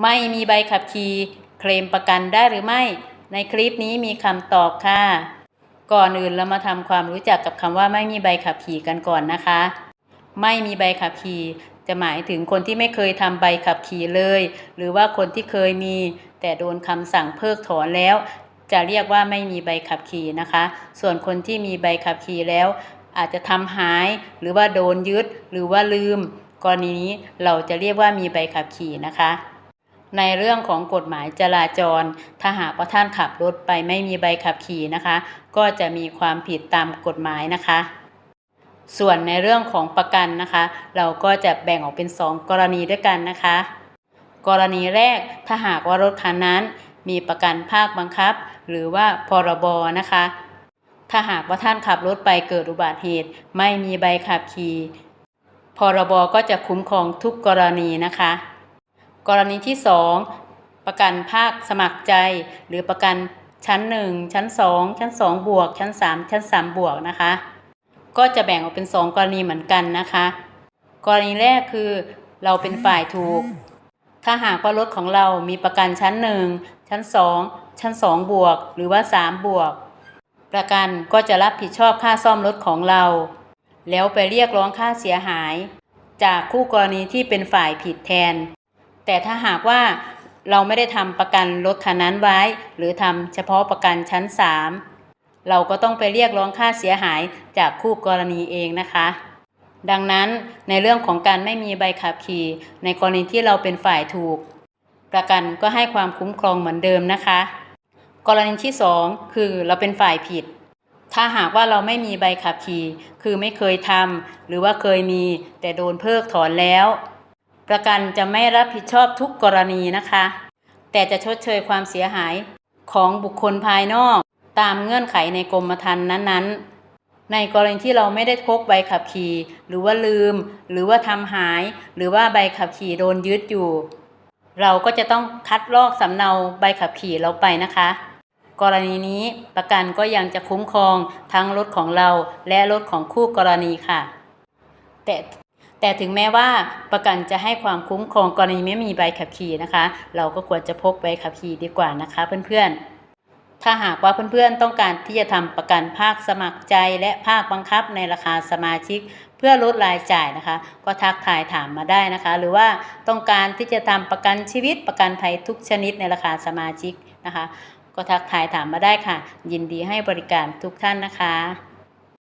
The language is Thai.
ไม่มีใบขับขี่เคลมประกันได้หรือไม่ ในคลิปนี้มีคำตอบค่ะ ก่อนอื่นเรามาทำความรู้จักกับคำว่าไม่มีใบขับขี่กันก่อนนะคะ ไม่มีใบขับขี่จะหมายถึงคนที่ไม่เคยทำใบขับขี่เลย หรือว่าคนที่เคยมี แต่โดนคำสั่งเพิกถอนแล้ว จะเรียกว่าไม่มีใบขับขี่นะคะ ส่วนคนที่มีใบขับขี่แล้ว อาจจะทำหายหรือว่าโดนยึดหรือว่าลืม กรณีนี้เราจะเรียกว่ามีใบขับขี่นะคะ ในเรื่องของกฎหมายจราจร ถ้าหากว่าท่านขับรถไปไม่มีใบขับขี่นะคะ ก็จะมีความผิดตามกฎหมายนะคะ ส่วนในเรื่องของประกันนะคะ เราก็จะแบ่งออกเป็น 2 กรณีด้วยกันนะคะ กรณีแรกถ้าหากว่ารถคันนั้นมีประกันภาคบังคับ หรือว่าพรบนะคะ ถ้าหากว่าท่านขับรถไปเกิดอุบัติเหตุ ไม่มีใบขับขี่พรบก็จะคุ้มครองทุกกรณีนะคะ กรณีที่ 2 ประกันภาคสมัครใจ หรือประกันชั้น 1 ชั้น 2 ชั้น 2 บวก ชั้น 3 ชั้น 3 บวกนะคะ ก็จะแบ่งออกเป็น 2 กรณีเหมือนกันนะคะ กรณีแรกคือเราเป็นฝ่ายถูก ถ้าหากว่ารถของเรามีประกันชั้น 1 ชั้น 2 ชั้น 2 บวก หรือว่า 3 บวก ประกันก็จะรับผิดชอบค่าซ่อมรถของเรา แล้วไปเรียกร้องค่าเสียหาย จากคู่กรณีที่เป็นฝ่ายผิดแทน แต่ถ้าหากว่าเราไม่ได้ทำประกันรถคันนั้นไว้ หรือทำเฉพาะประกันชั้น 3 เราก็ต้องไปเรียกร้องค่าเสียหายจากคู่กรณีเองนะคะ ดังนั้นในเรื่องของการไม่มีใบขับขี่ ในกรณีที่เราเป็นฝ่ายถูก ประกันก็ให้ความคุ้มครองเหมือนเดิมนะคะ กรณีที่ 2 คือเราเป็นฝ่ายผิด ถ้าหากว่าเราไม่มีใบขับขี่ คือไม่เคยทำหรือว่าเคยมีแต่โดนเพิกถอนแล้ว ประกันจะไม่รับผิดชอบทุกกรณีนะคะ แต่จะชดเชยความเสียหายของบุคคลภายนอกตามเงื่อนไขในกรมธรรม์นั้นๆ ในกรณีที่เราไม่ได้พกใบขับขี่ หรือว่าลืม หรือว่าทำหาย หรือว่าใบขับขี่โดนยึดอยู่ เราก็จะต้องคัดลอกสำเนาใบขับขี่เราไปนะคะ กรณีนี้ประกันก็ยังจะคุ้มครองทั้งรถของเราและรถของคู่กรณีค่ะ แต่ แต่ถึงแม้ว่าประกันจะให้ความคุ้มครองกรณีไม่มีใบขับขี่นะคะ เราก็ควรจะพกใบขับขี่ดีกว่านะคะเพื่อนๆถ้าหากว่าเพื่อนๆ ต้องการที่จะทำประกันภาคสมัครใจและภาคบังคับในราคาสมาชิก เพื่อลดรายจ่ายนะคะ ก็ทักทายถามมาได้นะคะ หรือว่าต้องการที่จะทำประกันชีวิตประกันภัยทุกชนิดในราคาสมาชิกนะคะ ก็ทักทายถามมาได้ค่ะ ยินดีให้บริการทุกท่านนะคะ